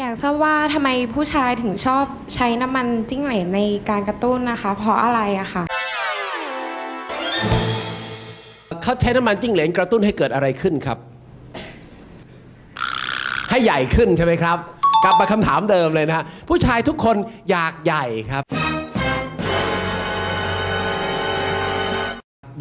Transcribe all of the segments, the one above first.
อยากทราบว่าทำไมผู้ชายถึงชอบใช้น้ำมันจิ้งเหลนในการกระตุ้นนะคะ เพราะอะไรอะคะเขาใช้น้ำมันจิ้งเหลนกระตุ้นให้เกิดอะไรขึ้นครับ ให้ใหญ่ขึ้นใช่ไหมครับ กลับมาคำถามเดิมเลยนะฮะผู้ชายทุกคนอยากใหญ่ครับ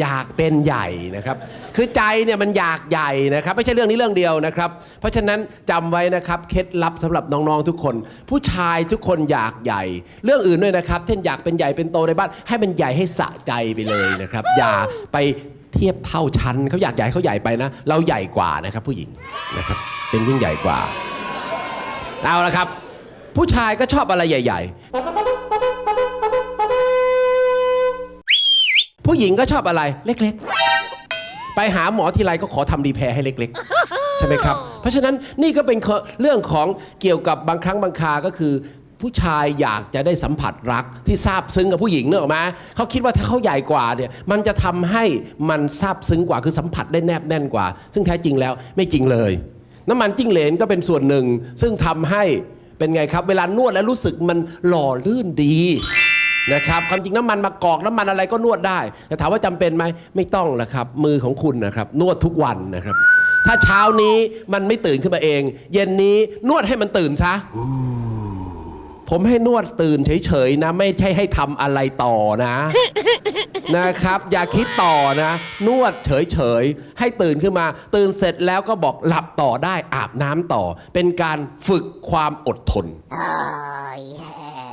อยากเป็นใหญ่นะครับ คือใจเนี่ยมันอยากใหญ่นะครับ ไม่ใช่เรื่องนี้เรื่องเดียวนะครับ เพราะฉะนั้นจำไว้นะครับเคล็ดลับสำหรับน้องๆทุกคน ผู้ชายทุกคนอยากใหญ่ เรื่องอื่นด้วยนะครับเช่นอยากเป็นใหญ่เป็นโตในบ้าน ให้มันใหญ่ให้สะใจไปเลยนะครับ อย่าไปเทียบเท่าชั้นเขาอยากใหญ่เขาใหญ่ไปนะ เราใหญ่กว่านะครับผู้หญิงนะครับเป็นยิ่งใหญ่กว่าเอาละครับ ผู้ชายก็ชอบอะไรใหญ่ ๆ ผู้หญิงก็ชอบอะไรเล็กๆ ไปหาหมอทีไรก็ขอทำรีแพร์ให้เล็กๆ ใช่ไหมครับ เพราะฉะนั้นนี่ก็เป็นเรื่องของเกี่ยวกับบางครั้งบางคาก็คือ ผู้ชายอยากจะได้สัมผัสรักที่ซาบซึ้งกับผู้หญิงเนอะไหมเขาคิดว่าถ้าเขาใหญ่กว่าเนี่ยมันจะทำให้มันซาบซึ้งกว่าคือสัมผัสได้แนบแน่นกว่า ซึ่งแท้จริงแล้วไม่จริงเลย น้ำมันจิ้งเหลนก็เป็นส่วนหนึ่ง ซึ่งทำให้เป็นไงครับ เวลานวดแล้วรู้สึกมันหล่อลื่นดี นะครับความจริงน้ำมันมะกอกน้ำมันอะไรก็นวดได้ แต่ถามว่าจำเป็นไหมไม่ต้องละครับ มือของคุณนะครับ นวดทุกวันนะครับ ถ้าเช้านี้มันไม่ตื่นขึ้นมาเอง เย็นนี้นวดให้มันตื่นซะผมให้นวดตื่นเฉยๆนะ ไม่ใช่ให้ทำอะไรต่อนะ นะครับ อย่าคิดต่อนะ นวดเฉยๆให้ตื่นขึ้นมา ตื่นเสร็จแล้วก็บอกหลับต่อได้อาบน้ำต่อ เป็นการฝึกความอดทน Oh, yeah.